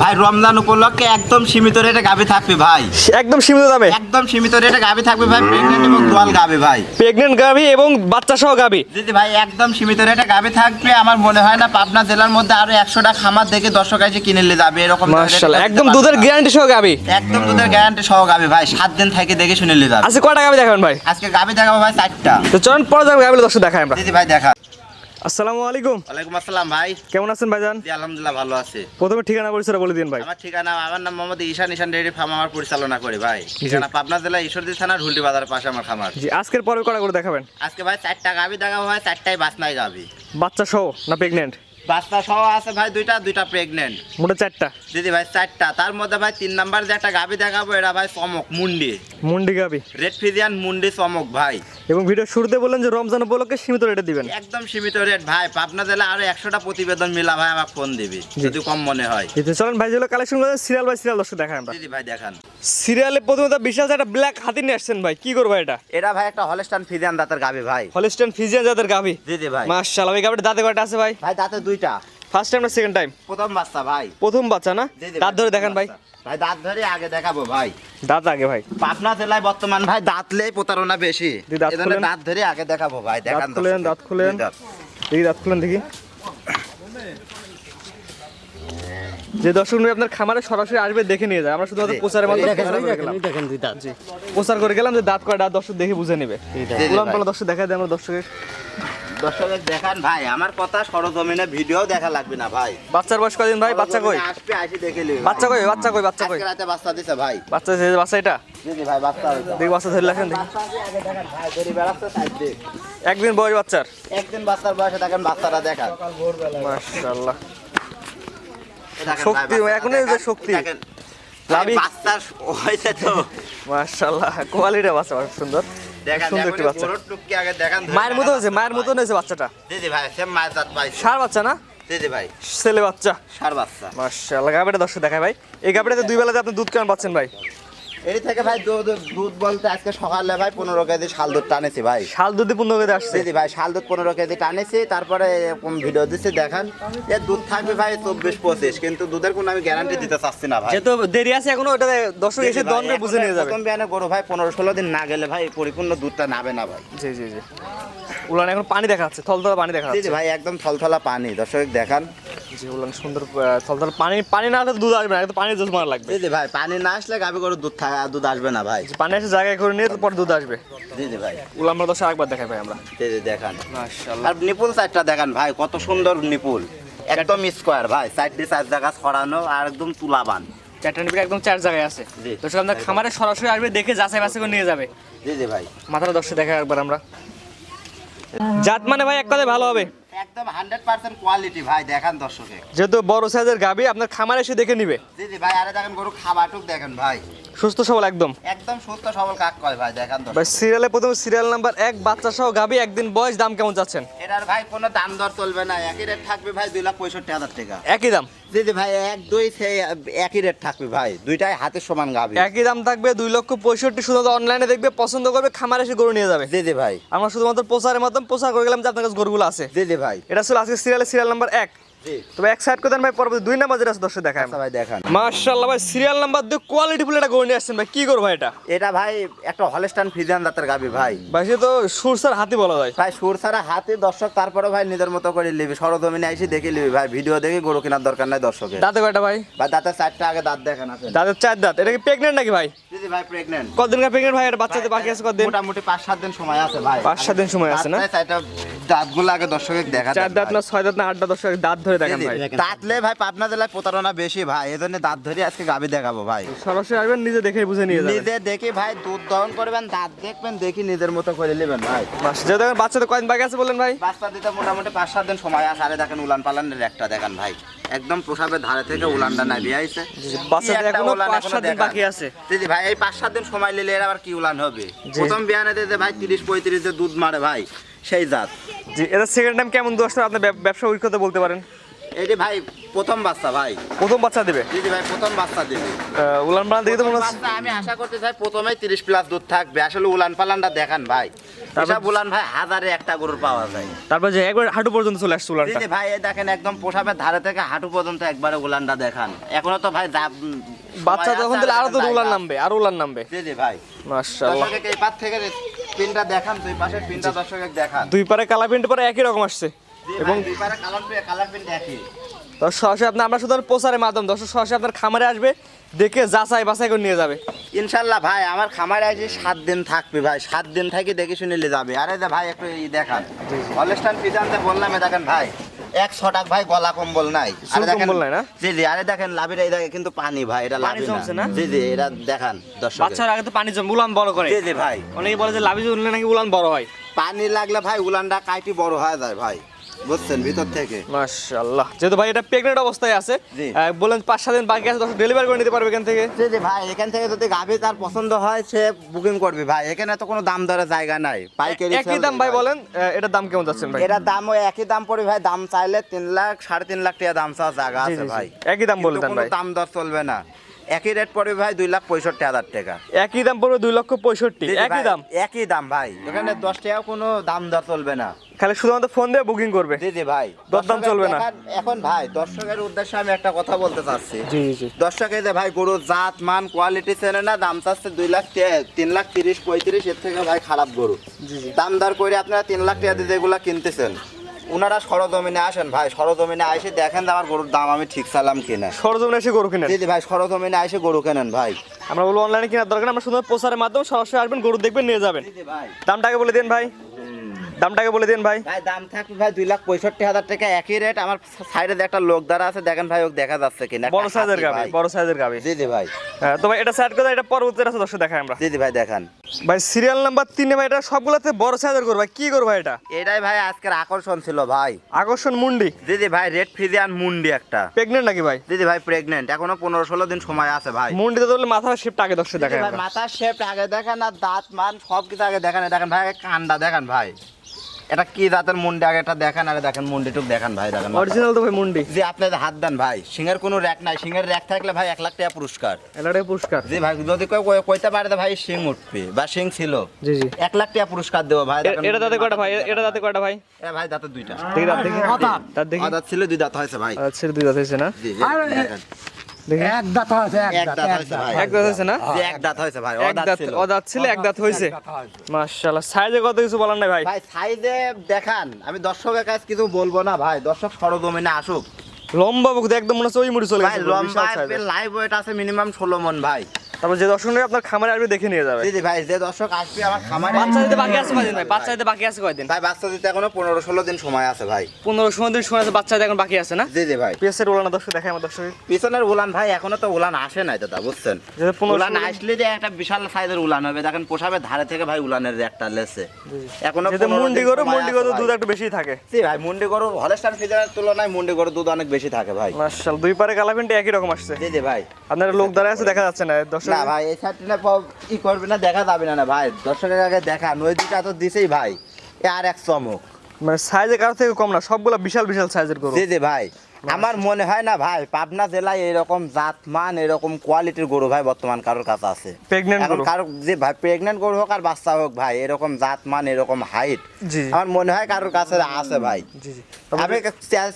ভাই রমজান উপলক্ষে একদম সীমিত রেটে গাবি থাকবে ভাই। একদম সীমিত দামে? একদম সীমিত রেটে গাবি থাকবে ভাই প্রেগনেন্ট এবং দোয়াল গাবি ভাই। প্রেগনেন্ট গাভি এবং বাচ্চা সহ গাভি? দিদি ভাই একদম সীমিত রেটে গাবি থাকবে। আমার মনে হয় না পাবনা জেলার মধ্যে আরও একশোটা খামার দেখে দর্শক এসে কিনে নিয়ে যাবে এরকম rate একদম দুধের গ্যারান্টি সহ গাভি? একদম দুধের গ্যারান্টি সহ গাবি ভাই সাত দিন থেকে দেখে শুনে নিয়ে যাবে। আজকে কয়টা গাভি দেখাবেন ভাই? আজকে গাবি দেখাবো ভাই চারটা। তো চলুন পরে যাবে গাভি দর্শক দেখাই আমরা। দিদি ভাই দেখা আসসালামু আলাইকুম। ওয়ালাইকুম আসসালাম ভাই। কেমন আছেন ভাইজান? জি আলহামদুলিল্লাহ ভালো আছি। প্রথমে ঠিকানা পরিচয় বলে দিন ভাই। আমার ঠিকানা আমার নাম মোহাম্মদ ঈশান ঈশান ডেয়ারি ফার্ম আমার পরিচালনা করি ভাই। ঠিকানা পাবনা জেলা ঈশ্বরদী থানা ঢুলটি বাজারের পাশে আমার খামার। জি আজকের পরে কটা করে দেখাবেন? আজকে ভাই চারটা গাবি দেখাবো ভাই চারটাই বাসনায় গাবি বাচ্চা সহ না প্রেগনেন্ট বাচ্চা সহ আছে ভাই দুইটা দুইটা প্রেগনেন্ট মোটা চারটা। দিদি ভাই চারটা তার মধ্যে ভাই তিন নাম্বার যে একটা গাবি দেখাবো এটা ভাই চমক মুন্ডি। মুন্ডি গাভি রেড ফিজিয়ান মুন্ডি চমক ভাই। এবং ভিডিও শুরুতে বললেন যে রমজান উপলক্ষে সীমিত রেটে দিবেন। একদম সীমিত রেট ভাই পাবনা জেলা আরও একশোটা প্রতিবেদন মিলা ভাই আমাকে ফোন দিবি যদি কম মনে হয়। চলেন ভাই যেগুলো কালেকশন করেন সিরিয়াল বাই সিরিয়াল দর্শক আমরা। দিদি ভাই দেখান। সিরিয়ালে প্রথমে তো বিশাল একটা ব্ল্যাক হাতি নিয়ে আসছেন ভাই কি করব এটা? এটা ভাই একটা হলস্টান ফিজিয়ান দাঁতের গাবি ভাই। হলিস্টান ফিজিয়ান জাতের গাভি দিদি ভাই। মাশাআল্লাহ গাভিটা দাঁতে কয়টা আছে ভাই? ভাই দাঁতে দুইটা। ফার্স্ট টাইম না সেকেন্ড টাইম প্রথম বাচ্চা ভাই। প্রথম বাচ্চা না? দাঁত ধরে দেখেন ভাই। ভাই দাঁত ধরে আগে দেখাবো ভাই। দাঁত আগে ভাই। পাবনা জেলায় বর্তমান ভাই দাঁতলেই প্রতারণা বেশি। দাঁত এজন্য দাঁত ধরে আগে দেখাবো ভাই। দেখান খুলেন, দাঁত খুলেন। দুই দাঁত। দেখি দাঁত খুলেন দেখি। যে দর্শক নিয়ে আপনার খামারে সরাসরি আসবে দেখে নিয়ে যায়। আমরা শুধুমাত্র। প্রচারের মাধ্যমে দেখেন, প্রচার করে গেলাম। প্রচার করে গেলাম যে দাঁত কয় দাঁত দর্শক দেখে বুঝে নেবে। দর্শক দেখা দেয় আমরা দর্শকের। দর্শকের দেখান ভাই আমার কথা সরজমিনে ভিডিও দেখা লাগবে না ভাই। বাচ্চার বয়স কদিন ভাই? বাচ্চা কই? আসবে আসি দেখে নিবি বাচ্চা কই? বাচ্চা কই? বাচ্চা কই? রাতে বাচ্চা দিছে ভাই। বাচ্চা যে বাচ্চা এটা? জি জি ভাই বাচ্চা হয়েছে। দেখি বাচ্চা ধরে রাখেন দেখি। বাচ্চা আগে দেখান ভাই ধরে বেড়াচ্ছে সাইড দিয়ে। একদিন বয়স বাচ্চার? একদিন বাচ্চার বয়সে দেখেন বাচ্চাটা দেখান। মাশাআল্লাহ। শক্তি, এখনই যে শক্তি। দেখেন। লাভি। ভাই, বাচ্চার হয়েছে তো। মাশাআল্লাহ কোয়ালিটি বাচ্চা অনেক সুন্দর। সুন্দর একটি বাচ্চা। মায়ের মতো হয়েছে মায়ের হয়েছে বাচ্চাটা। ভাই। ভাই সেম মায়ের জাত ভাই সার বাচ্চা না? ভাই। ছেলে বাচ্চা। সার বাচ্চা। মাশাআল্লাহ গাবিটা দর্শক দেখায় ভাই। এই গাবিটাতে দুই বেলাতে আপনি দুধ কেন পাচ্ছেন ভাই? এর থেকে ভাই দুধ দুধ বলতে আজকে সকালে ভাই পনেরো কেজি শাল দুধ টানেছি ভাই। শাল দুধে পূর্ণ করে আসছে। দিদি ভাই শাল দুধ পনেরো কেজি টানেছি তারপরে এরকম ভিডিও দিচ্ছি দেখান। এর দুধ থাকবে ভাই চব্বিশ পঁচিশ কিন্তু দুধের কোনো আমি গ্যারান্টি দিতে চাচ্ছি না ভাই। যেহেতু দেরি আছে এখনও ওটা দর্শক এসে দন বুঝে নিয়ে যাবে। প্রথম বিয়ানে গরু ভাই পনেরো ষোলো দিন না গেলে ভাই পরিপূর্ণ দুধটা নাবে না ভাই। জি জি জি। উলান এখন পানি দেখা যাচ্ছে থলথলা পানি দেখা যাচ্ছে। ভাই একদম থলথলা পানি দর্শক দেখান। জি উলান সুন্দর থলথলা পানি পানি না হলে দুধ আসবে না একদম জোস মারা লাগবে। দিদি ভাই পানি না আসলে গাভি গরুর দুধ থাকা দুধ আসবে না ভাই। পানি এসে জায়গায় করে নিয়ে পর দুধ আসবে। দিদি ভাই। উলান আমরা দর্শক একবার দেখাই ভাই আমরা। দিদি দেখান। মাশাআল্লাহ। আর নিপুল সাইডটা দেখান ভাই কত সুন্দর নিপুল। একদম স্কোয়ার ভাই সাইডটি চার জায়গা ছড়ানো আর একদম তুলাবান। একদম চার জায়গায় আছে। জি। দর্শক আপনার খামারে সরাসরি আসবে দেখে যাচাই বাছাই করে নিয়ে যাবে। জি জি ভাই। মাথাটা দর্শক দেখা একবার আমরা। জাত মানে ভাই এক কথায় ভালো হবে। একদম হান্ড্রেড পার্সেন্ট কোয়ালিটি ভাই দেখান দর্শকে। যেহেতু বড় সাইজের গাবি আপনার খামারে এসে দেখে নিবে। দিদি ভাই আরে দেখেন গরু খাবারটুক দেখেন ভাই। সুস্থ সবল একদম। একদম সুস্থ সবল কাক কয় ভাই দেখান দর্শক। ভাই সিরিয়ালে প্রথম সিরিয়াল নাম্বার এক বাচ্চা সহ গাবি একদিন বয়স দাম কেমন যাচ্ছেন এটার ভাই কোনো দাম দর চলবে না একই রেট থাকবে ভাই টাকা। একই দাম? দিদি ভাই এক দুই সেই একই রেট থাকবে ভাই দুইটাই হাতের সমান গাবি। একই দাম থাকবে দুই লক্ষ পঁয়ষট্টি শুধু অনলাইনে দেখবে পছন্দ করবে খামারে এসে গরু নিয়ে যাবে। দিদি ভাই। আমরা শুধুমাত্র প্রচারের মাধ্যমে প্রচার করে গেলাম যে আপনার কাছে গরুগুলো আছে। দিদি ভাই। এটা ছিল আজকে সিরিয়ালের সিরিয়াল নাম্বার এক। তবে এক সাইড ভাই পরবর্তী দুই নাম্বার যেটা দেখায় আচ্ছা ভাই দেখান। মার্শাল্লাহ ভাই সিরিয়াল নাম্বার দুই কোয়ালিটি ফুল নিয়ে আসছেন ভাই কি করব এটা? এটা ভাই একটা হলস্টান গাবি ভাই। ভাই সে তো সুরসার হাতি বলা যায়। ভাই হাতে দর্শক তারপরে ভাই নিজের মতো করে নিবি সরজমিনে এসে দেখে নিবি ভাই ভিডিও দেখে গরু কেনার দরকার নাই দর্শকের। দাঁতে কয়টা ভাই? ভাই দাঁতের চারটা আগে দাঁত দেখান আছে দাঁতের চার দাঁত এটা কি প্রেগনেন্ট নাকি ভাই? দিদি ভাই প্রেগনেন্ট কতদিন প্রেগনেন্ট ভাই এটা বাচ্চাতে বাকি আছে কতদিন? মোটামুটি পাঁচ সাত দিন সময় আছে ভাই। পাঁচ সাত দিন সময় আছে না? চারটা দাঁতগুলো আগে দর্শকের দেখা চার দাঁত না ছয় দাঁত না আট দাঁত দর্শক দাঁত ধরে দেখেন ভাই। দাঁতলে ভাই পাবনা জেলায় প্রতারণা বেশি ভাই এই জন্য দাঁত ধরে আজকে গাবি দেখাবো ভাই। সরাসরি আসবেন নিজে দেখে বুঝে নিয়ে যাবেন। নিজে দেখি ভাই দুধ দহন করবেন দাঁত দেখবেন দেখি নিজের মতো করে নেবেন ভাই। যে দেখেন কয়দিন বাকি আছে বললেন ভাই। বাচ্চা দিতে মোটামুটি পাঁচ সাত দিন সময় আছে। আরে দেখেন উলান পালানের একটা দেখেন ভাই। একদম প্রসাবের ধারে থেকে উলানটা নামিয়ে আইছে। বাচ্চাদের কি একটা এখনও পাঁচ সাত দিন বাকি আছে। দিদি ভাই এই পাঁচ সাত দিন সময় নিলে এর আবার কি উলান হবে? প্রথম বিয়ানে দিতে ভাই তিরিশ পঁয়ত্রিশ যে দুধ মারে ভাই সেই জাত। জি এটা সেকেন্ড টাইম কেমন দোষ? আপনার ব্যবসা অভিজ্ঞতা বলতে পারেন। এটি ভাই প্রথম বাচ্চা ভাই। প্রথম বাচ্চা দেবে? দিদি ভাই প্রথম বাচ্চা উলান পালান দেখে তো মনে হচ্ছে আমি আশা করতে চাই প্রথমেই তিরিশ প্লাস দুধ থাকবে। আসলে উলান পালানটা দেখান ভাই। তারপর- উলান ভাই হাজারে একটা গরুর পাওয়া যায়। তারপর যে একবার হাঁটু পর্যন্ত চলে আসছে উলানটা। দিদি ভাই এই দেখেন একদম পোশাবের ধারে থেকে হাঁটু পর্যন্ত একবারে উলানটা দেখান। এখনও তো ভাই বাচ্চা তখন দিলে আরও তো উলান নামবে আরও উলান নামবে। দিদি ভাই। মাশাআল্লাহ। এই পাশ থেকে পিনটা দেখান দুই পাশের পিনটা দর্শকের দেখান। দুই পারে কালা প্রিন্ট পরে একই রকম আসছে। এবং তো সরাসরি আপনি আমরা শুধু প্রচারের মাধ্যম। দর্শক সরাসরি আপনার খামারে আসবে দেখে যাচাই বাছাই করে নিয়ে যাবে। ইনশাল্লাহ ভাই আমার খামারে আছে সাত দিন থাকবে ভাই। সাত দিন থাকি দেখে শুনে নিয়ে যাবে। আরে ভাই একটু দেখান। হলস্টান ফিজানতে বললাম দেখেন ভাই এক ছটাক ভাই গলা কম্বল নাই। আরে দেখেন কম্বল নাই না? জি জি আরে দেখেন লাভির এই দেখেন কিন্তু পানি ভাই এটা লাভি না। না? জি জি এটা দেখান দর্শক বাচ্চার আগে তো পানি জম উলান বড় করে। জি জি ভাই। অনেকে বলে যে লাভি উঠলে নাকি উলান বড় হয়। পানি লাগলে ভাই উলানটা কাইটি বড় হয়ে যায় ভাই। বুঝছেন ভিতর থেকে। মাশাআল্লাহ। যেহেতু ভাই এটা প্রেগনেন্ট অবস্থায় আছে বললেন পাঁচ সাত দিন বাকি আছে দশ ডেলিভারি করে নিতে পারবে এখান থেকে? জি জি ভাই এখান থেকে যদি গাভি তার পছন্দ হয় সে বুকিং করবে। ভাই এখানে তো কোনো দাম দরের জায়গা নাই। পাইকারি একই দাম ভাই বলেন এটার দাম কেমন যাচ্ছেন ভাই? এটার দাম ওই একই দাম পড়ে ভাই দাম চাইলে তিন লাখ সাড়ে তিন লাখ টাকা দাম চাওয়ার জায়গা আছে। ভাই। একই দাম বলে দেন ভাই। দাম দর চলবে না। একই রেট পড়বে ভাই দুই লাখ পঁয়ষট্টি হাজার টাকা। একই দাম পড়বে দুই লক্ষ পঁয়ষট্টি। একই দাম? একই দাম ভাই। এখানে দশ টাকা কোনো দাম দর চলবে না। খালি শুধুমাত্র ফোন দিয়ে বুকিং করবে? জি জি ভাই। দরদাম দর্শকের চলবে না। এখন ভাই দর্শকের উদ্দেশ্যে আমি একটা কথা বলতে চাচ্ছি। জি জি দর্শকের যে ভাই গরুর জাত মান কোয়ালিটি চেনে না দাম চাচ্ছে দুই লাখ তিন লাখ তিরিশ পঁয়ত্রিশ এর থেকে ভাই খারাপ গরু। জি জি। দাম দর করে আপনারা তিন লাখ টাকা দিয়ে যেগুলো কিনতেছেন। ওনারা সরজমিনে আসেন ভাই সরজমিনে এসে দেখেন আমার গরুর দাম আমি ঠিক সালাম কিনা। সরজমিনে এসে গরু কিনেন? দিদি ভাই সরজমিনে এসে গরু কেনেন ভাই। আমরা বলব অনলাইনে কেনার দরকার আমরা শুধু প্রচারের মাধ্যমে সরাসরি আসবেন গরু দেখবেন নিয়ে যাবেন। দিদি ভাই। দামটাকে বলে দিন ভাই। দামটাকে বলে দিন ভাই। ভাই দাম থাকবে ভাই দুই লাখ পঁয়ষট্টি হাজার টাকা। একই রেট আমার সাইডে একটা লোক দ্বারা আছে দেখেন ভাই ওকে দেখা যাচ্ছে কিনা। বড় সাইজের গাবি বড় সাইজের গাবি দিদি ভাই। হ্যাঁ তো ভাই এটা সাইড করে এটা পরবর্তী আছে দর্শক দেখাই আমরা। দিদি ভাই দেখান। ভাই সিরিয়াল নাম্বার তিনে ভাই এটা সবগুলোতে বড় সাইজের করব কি করব ভাই এটা? এটাই ভাই আজকের আকর্ষণ ছিল ভাই। আকর্ষণ মুন্ডি। দিদি ভাই রেড ফিজিয়ান মুন্ডি একটা। প্রেগনেন্ট নাকি ভাই? দিদি ভাই প্রেগনেন্ট এখনও পনেরো ষোলো দিন সময় আছে ভাই। মুন্ডিতে ধরলে মাথার শেপটা আগে দর্শক দিদি দেখাই ভাই আমরা। মাথার শেপ আগে দেখেন আর দাঁত মান সব কিছু আগে দেখেন দেখেন ভাই কানটা দেখেন ভাই। এটা কি জাতের মুন্ডি? আগে এটা দেখেন আরে দেখেন মুন্ডিটুক দেখেন ভাই দেখেন অরিজিনাল তো ভাই মুন্ডি। জি আপনি হাত দেন ভাই সিংহের কোনো র্যাক নাই। সিংহের র্যাক থাকলে ভাই এক লাখ টাকা পুরস্কার। এলাটাই পুরস্কার। জি ভাই যদি কেউ কই- কইতে পারে ভাই সিং উঠবে বা সিং ছিল। জি জি। এক লাখ টাকা পুরস্কার দেবো ভাই এটা দাঁতে কয়টা ভাই? এটা দাঁতে কয়টা ভাই? এ ভাই দাঁতে দুইটা। দেখি দাঁত দেখি। দাঁত দেখি। দাঁত ছিল দুই দাঁত হয়েছে ভাই। আচ্ছা দুই দাঁত হয়েছে না? জি এক দাঁত হয়েছে এক এক দাঁত দাঁত এক দাঁত। ভাই। এক দাঁত হয়েছে না? এক দাঁত হয়েছে ভাই এক দাঁত ও দাঁত ছিল এক দাঁত হয়েছে। মাশাআল্লাহ সাইজে কত কিছু বলার নাই ভাই? ভাই সাইজে দেখান। আমি দর্শকের কাছে কিছু বলব না ভাই দর্শক সরজমিনে আসুক। লম্বা বুক একদম মনে হচ্ছে ওই মুড়ি চলে ভাই লম্বা লাইভ ওয়েট আছে মিনিমাম ষোলো মন ভাই। তারপর যে দর্শক আপনার খামারে আসবে দেখে নিয়ে যাবে। দিদি ভাই যে দর্শক আসবে আমার খামারে বাচ্চা দিতে বাকি আছে কয়দিন ভাই? বাচ্চা দিতে বাকি আছে কয়দিন? ভাই বাচ্চা দিতে এখনও পনেরো ষোলো দিন সময় আছে ভাই। পনেরো ষোলো দিন সময় আছে বাচ্চা দিতে এখন বাকি আছে না? জি ভাই। পিএসের ওলানা দর্শক দেখায় আমার দর্শক পিছনের উলান ভাই এখনও তো উলান আসে নাই দাদা বুঝছেন? উলান আসলে যে একটা বিশাল সাইজের উলান হবে দেখেন পোষাবে ধারে থেকে ভাই উলানের একটা লেছে এখনও যেহেতু 15 মুন্ডি গরু মুন্ডি গরু দুধ একটু বেশি থাকে। জি ভাই মুন্ডি গরু হলেস্টার ফিজারের তুলনায় মুন্ডি গরু দুধ অনেক বেশি থাকে ভাই। মাশাআল্লাহ দুই পারে কালাপিনটি একই রকম আসছে। জি জি ভাই। আপনার লোক দাঁড়ায় আছে দেখা যাচ্ছে না। দর্শক না ভাই এই সাইডটা না ই করবে না দেখা যাবে না না ভাই। দর্শকের আগে দেখা নদীটা দুটা তো দিছেই ভাই। আর এক চমক। মানে সাইজের কারও থেকে কম না সবগুলা বিশাল বিশাল সাইজের করো জি জি ভাই। আমার মনে হয় না ভাই পাবনা জেলায় এরকম জাত মান এরকম কোয়ালিটির গরু ভাই বর্তমান কারোর কাছে আছে। এখন কারও যে ভাই প্রেগনেন্ট গরু হোক আর বাচ্চা হোক ভাই এরকম জাত মান এরকম হাইট আমার মনে হয় কারোর কাছে আছে ভাই। আমি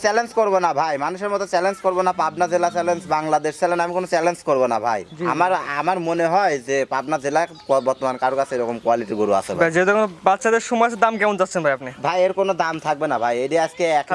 চ্যালেঞ্জ করব না ভাই মানুষের মতো চ্যালেঞ্জ করব না পাবনা জেলা চ্যালেঞ্জ বাংলাদেশ চ্যালেঞ্জ আমি কোনো চ্যালেঞ্জ করব না ভাই। আমার আমার মনে হয় যে পাবনা জেলায় বর্তমান কারোর কাছে এরকম কোয়ালিটির গরু আছে ভাই। যেহেতু বাচ্চাদের সময় দাম কেমন যাচ্ছেন ভাই আপনি? ভাই এর কোনো দাম থাকবে না ভাই এটি আজকে এক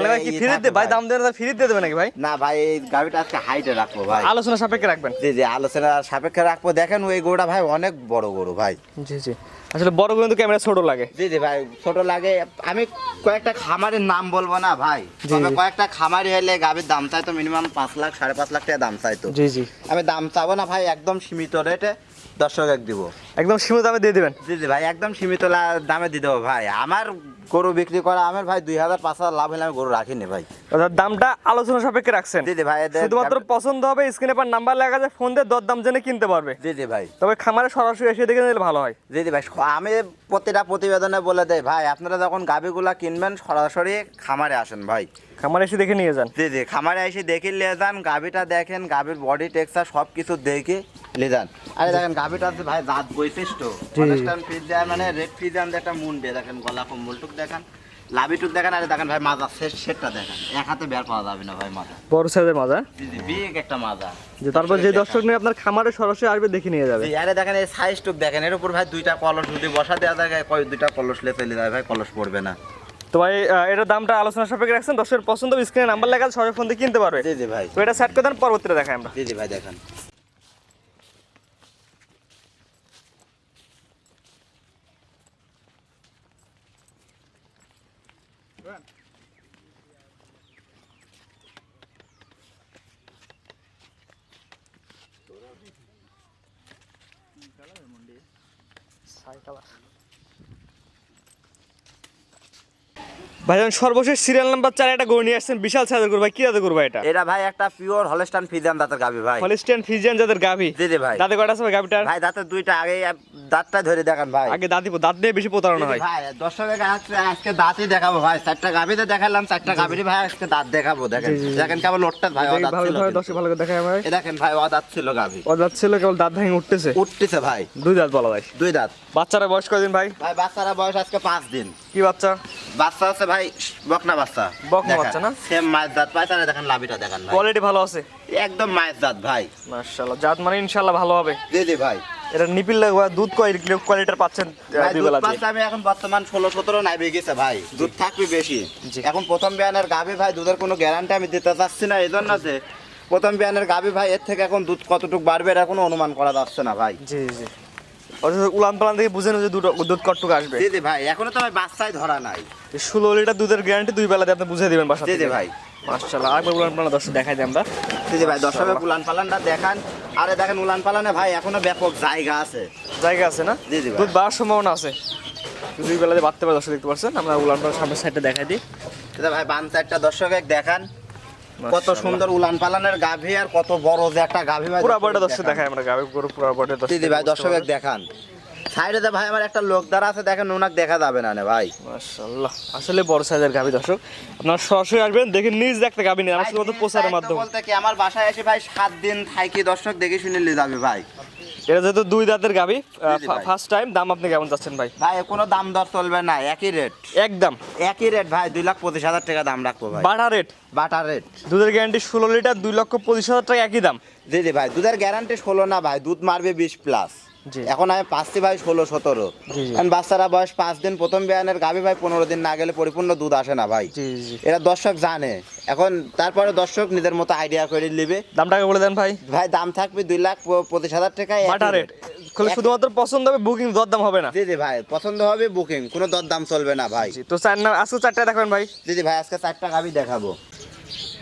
ভাই। দাম দেন ফ্রি দিয়ে দেবে নাকি ভাই? না ভাই এই গাড়িটা আজকে হাইটে রাখব ভাই। আলোচনা সাপেক্ষে রাখবেন? জি জি আলোচনা সাপেক্ষে রাখব। দেখেন ওই গরুটা ভাই অনেক বড় গরু ভাই। জি জি। আসলে বড় গরু কিন্তু ক্যামেরা ছোট লাগে। জি জি ভাই ছোট লাগে। আমি কয়েকটা খামারের নাম বলব না ভাই। তবে কয়েকটা খামারি হলে গাভীর দাম চাইতো মিনিমাম পাঁচ লাখ সাড়ে পাঁচ লাখ টাকা দাম চাইতো। জি জি। আমি দাম চাবো না ভাই একদম সীমিত রেটে। দর্শক এক দিব। একদম সীমিত দামে দিয়ে দিবেন? জি জি ভাই একদম সীমিত দামে দিয়ে দেবো ভাই। আমার গরু বিক্রি করা আমার ভাই দুই হাজার পাঁচ হাজার লাভ হলে আমি গরু রাখিনি ভাই। দামটা আলোচনা সাপেক্ষে রাখছেন। জি ভাই শুধুমাত্র পছন্দ হবে স্ক্রিনে পর নাম্বার লেখা আছে ফোন দিয়ে দর দাম জেনে কিনতে পারবে। জি ভাই। তবে খামারে সরাসরি এসে দেখে নিলে ভালো হয়। জি ভাই আমি প্রতিটা প্রতিবেদনে বলে দেয় ভাই আপনারা যখন গাভিগুলা কিনবেন সরাসরি খামারে আসেন ভাই। খামার এসে দেখে নিয়ে যান। জি জি খামারে এসে দেখে নিয়ে যান গাভিটা দেখেন গাভির বডি টেক্সচার সব কিছু দেখে নিয়ে যান। আরে দেখেন গাভিটা আছে ভাই দাঁত বৈশিষ্ট্য। অনুষ্ঠান ফ্রিজার মানে রেড ফ্রিজার একটা মুন্ডে দেখেন গলা কম্বলটুক দেখেন লাভিটুক দেখেন আরে দেখেন ভাই মাজা সেট সেটটা দেখেন এক হাতে বের পাওয়া যাবে না ভাই মাজা। বড় সাইজের মাজা? জি জি বিগ একটা মাজা। যে তারপর যে দর্শক নিয়ে আপনার খামারে সরাসরি আসবে দেখে নিয়ে যাবে। আরে দেখেন এই সাইজটুক দেখেন এর উপর ভাই দুইটা কলস যদি বসা দেওয়া যায় কয় দুইটা কলস লে চলে যায় ভাই কলস পড়বে না। তো ভাই এটার দামটা আলোচনা সাপেক্ষে রাখছেন। দর্শকের পছন্দ স্ক্রিনে নাম্বার লেখা আছে, সবাই ফোন দিয়ে কিনতে পারবে। জি জি ভাই। তো এটা সেট করে দেন পরবর্তীতে দেখাই আমরা। জি জি ভাই দেখেন। ভাইজান সর্বশেষ সিরিয়াল নাম্বার চার একটা গরু নিয়ে আসছেন বিশাল সাইজের গরু। ভাই কি দাদা গরু ভাই এটা? এটা ভাই একটা পিওর হলস্টান ফিজান দাঁতের গাভি ভাই। হলিস্টিয়ান ফিজিয়ান যাদের গাভি। জি জি ভাই। দাঁতে কয়টা আছে ভাই গাভিটার? ভাই দাঁতের দুইটা আগে দাঁতটা ধরে দেখান ভাই। আগে দাঁত দিব দাঁত দিয়ে বেশি প্রতারণা হয়। ভাই দর্শকের আজকে আজকে দাঁতই দেখাবো ভাই। চারটা গাভিতে দেখালাম চারটা গাভিরই ভাই আজকে দাঁত দেখাবো দেখেন। দেখেন কেবল লোটটা ভাই ও দাঁত ভালো ছিল দর্শক ভালো করে দেখায় ভাই দেখেন ভাই ও দাঁত ছিল গাভি। ও দাঁত ছিল কেবল দাঁত ভেঙে উঠতেছে। উঠতেছে ভাই। দুই দাঁত বলা যায়। দুই দাঁত। বাচ্চারা বয়স কয়দিন ভাই? ভাই বাচ্চারা বয়স আজকে পাঁচ দিন। কি বাচ্চা? বাচ্চা আছে ভাই বকনা বাচ্চা। বকনা বাচ্চা না? সেম পাই তাহলে দেখেন লাভিটা দেখেন ভাই। কোয়ালিটি ভালো আছে? একদম মায়ের দাঁত ভাই। মাশাআল্লাহ জাত মানে ইনশাআল্লাহ ভালো হবে। জি জি ভাই। এটা নিপিল লাগবে দুধ কোয়ালিটির পাচ্ছেন দিয়ে? আমি এখন বর্তমান ষোলো সতেরো নাইবে গেছে ভাই। দুধ থাকবে বেশি। এখন প্রথম বিয়ানের গাভি ভাই দুধের কোনো গ্যারান্টি আমি দিতে চাচ্ছি না এই জন্য যে প্রথম বিয়ানের গাভি ভাই এর থেকে এখন দুধ কতটুকু বাড়বে এটা কোনো অনুমান করা যাচ্ছে না ভাই। জি জি। উলান পালান থেকে বুঝে যে দুটো দুধ কটটুক আসবে। জি জি ভাই এখনও তো ভাই বাচ্চাই ধরা নাই। ষোলো লিটার দুধের গ্যারান্টি দুই বেলা দিয়ে আপনি বুঝে দিবেন বাসা জি জি। ভাই। মাশাআল্লাহ আরেকবার উলান পালান দর্শক দেখাই দিই আমরা। জি জি ভাই দর্শকের উলান পালানটা দেখান। আরে দেখেন উলান পালানে ভাই এখনও ব্যাপক জায়গা আছে। জায়গা আছে না? জি, জি ভাই। দুধ বাড়ার সম্ভাবনা আছে। দুই বেলা দিয়ে বাড়তে পারে দর্শক দেখতে পাচ্ছেন। আমরা উলান পালান সামনের সাইডটা দেখাই দিই। ভাই বান চারটা দর্শকের দেখান। কত সুন্দর উলান পালানের গাভি আর কত বড় যে একটা গাভি ভাই পুরো বড় দর্শক দেখান। দেখাই আমরা গাভি গরু পুরো বড় দর্শক দিদি ভাই দর্শক দেখান। সাইডে ভাই আমার একটা লোক দাঁড়া আছে দেখেন ওনাকে দেখা যাবে না নে ভাই। মাশাআল্লাহ। আসলে বড় সাইজের গাবি দর্শক আপনারা সরাসরি আসবেন দেখে নিজ দেখতে গাবি নেই আমার শুধুমাত্র প্রচারের মাধ্যমে। বলতে কি আমার বাসায় এসে ভাই সাত দিন থাকি দর্শক দেখে শুনে নিয়ে যাবে ভাই। এটা যেহেতু দুই দাঁতের গাবি ফার্স্ট টাইম দাম আপনি কেমন যাচ্ছেন ভাই? ভাই কোনো দাম দর চলবে না একই রেট একদম। একই রেট ভাই দুই লাখ পঁচিশ হাজার টাকা দাম রাখব ভাই। বাটা রেট বাটা রেট দুধের গ্যারান্টি ষোলো লিটার দুই লক্ষ পঁচিশ হাজার টাকা একই দাম। জি জি ভাই দুধের গ্যারান্টি ষোলো না ভাই দুধ মারবে বিশ প্লাস। এখন আমি পাচ্ছি ভাই ষোলো সতেরো। কারণ বাচ্চারা বয়স পাঁচ দিন প্রথম বিয়ানের গাভি ভাই পনেরো দিন না গেলে পরিপূর্ণ দুধ আসে না ভাই। এরা দর্শক জানে। এখন তারপরে দর্শক নিজের মতো আইডিয়া করে নিবে। দামটাকে বলে দেন ভাই। ভাই দাম থাকবে দুই লাখ পঁচিশ হাজার টাকা রেট শুধুমাত্র পছন্দ হবে বুকিং দরদাম হবে না। জি জি ভাই পছন্দ হবে বুকিং কোনো দর দাম চলবে না ভাই। তো চার না আজকে চারটা দেখবেন ভাই। জি জি ভাই আজকে চারটা গাভি দেখাবো।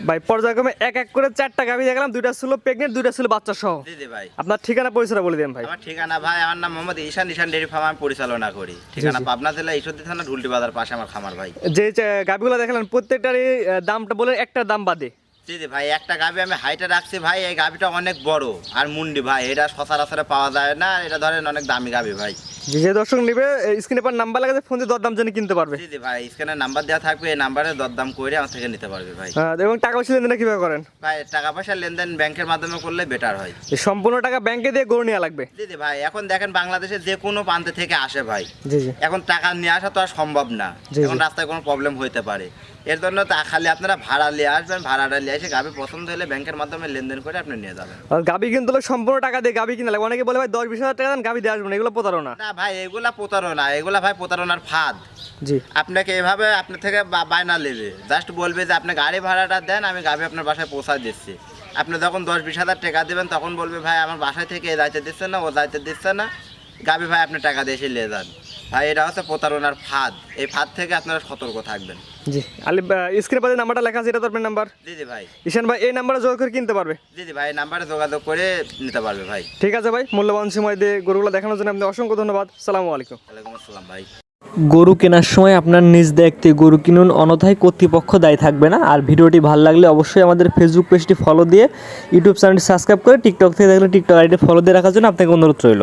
ভাই পর্যায়ক্রমে এক এক করে চারটা গাভি দেখালাম দুইটা ছিল প্রেগনেন্ট দুইটা ছিল বাচ্চা সহ ভাই। আপনার ঠিকানা পরিচয় বলে দেন ভাই। আমার ঠিকানা ভাই আমার নাম মোহাম্মদ ঈশান ঈশান ডেয়ারি ফার্ম আমি পরিচালনা করি। ঠিকানা পাবনা জেলা ঈশ্বরদী থানা ঢুলটি বাজার পাশে আমার খামার ভাই। যে গাভিগুলো দেখালেন প্রত্যেকটারই দামটা বলে একটা দাম বাদে। জি ভাই একটা গাভি আমি হাইটে রাখছি ভাই এই গাভিটা অনেক বড়। আর মুন্ডি ভাই এটা সচরাচরে পাওয়া যায় না এটা ধরেন অনেক দামি গাভি ভাই। যে যে দর্শক নেবে স্ক্রিনে পর নাম্বার লাগাতে ফোন দিয়ে দরদাম জেনে কিনতে পারবে। জি জি ভাই স্ক্যানের নাম্বার দেওয়া থাকবে এই নাম্বারে দরদাম করে আমার থেকে নিতে পারবে ভাই। আহ, এবং টাকা পয়সা লেনদেন কীভাবে করেন? ভাই টাকা পয়সা লেনদেন ব্যাংকের মাধ্যমে করলে বেটার হয়। সম্পূর্ণ টাকা ব্যাংকে দিয়ে গরু নেওয়া লাগবে? জি জি ভাই এখন দেখেন বাংলাদেশে যে কোনো প্রান্ত থেকে আসে ভাই। জি জি। এখন টাকা নিয়ে আসা তো আর সম্ভব না। এখন রাস্তায় কোনো প্রবলেম হইতে পারে। এর জন্য তা খালি আপনারা ভাড়া নিয়ে আসবেন ভাড়াটা নিয়ে এসে গাভি পছন্দ হলে ব্যাংকের মাধ্যমে লেনদেন করে আপনি নিয়ে যাবেন। গাবি কিন্তু সম্পূর্ণ টাকা দিয়ে গাবি কিনা অনেকে বলে ভাই দশ বিশ হাজার টাকা দেন গাবি দিয়ে আসবেন এগুলো প্রতারণা। না ভাই এগুলা প্রতারণা এগুলা ভাই প্রতারণার ফাঁদ। জি। আপনাকে এভাবে আপনার থেকে বায়না নেবে। জাস্ট বলবে যে আপনি গাড়ি ভাড়াটা দেন আমি গাভি আপনার বাসায় পৌঁছায় দিচ্ছি। আপনি যখন দশ বিশ হাজার টাকা দেবেন তখন বলবে ভাই আমার বাসায় থেকে এ দায়িত্ব দিচ্ছে না ও দায়িত্ব দিচ্ছে না। গাভি ভাই আপনি টাকা দিয়ে এসে নিয়ে যান। ভাই এটা হচ্ছে প্রতারণার ফাঁদ। এই ফাঁদ থেকে আপনারা সতর্ক থাকবেন। জি। আলি স্ক্রিনে পাশে নাম্বারটা লেখা আছে এটা তো আপনার নাম্বার? জি জি ভাই। ঈশান ভাই এই নাম্বারে যোগাযোগ করে কিনতে পারবে? জি জি ভাই নাম্বারে যোগাযোগ করে নিতে পারবে ভাই। ঠিক আছে ভাই মূল্যবান সময় দিয়ে গরুগুলো দেখানোর জন্য আপনি অসংখ্য ধন্যবাদ। সালামু আলাইকুম। ওয়ালাইকুম আসসালাম ভাই। গরু কেনার সময় আপনার নিজ দেখতে গরু কিনুন অনথায় কর্তৃপক্ষ দায়ী থাকবে না। আর ভিডিওটি ভালো লাগলে অবশ্যই আমাদের ফেসবুক পেজটি ফলো দিয়ে ইউটিউব চ্যানেলটি সাবস্ক্রাইব করে টিকটক থেকে দেখলে টিকটক আইডি ফলো দিয়ে রাখার জন্য আপনাকে অনুরোধ রইল।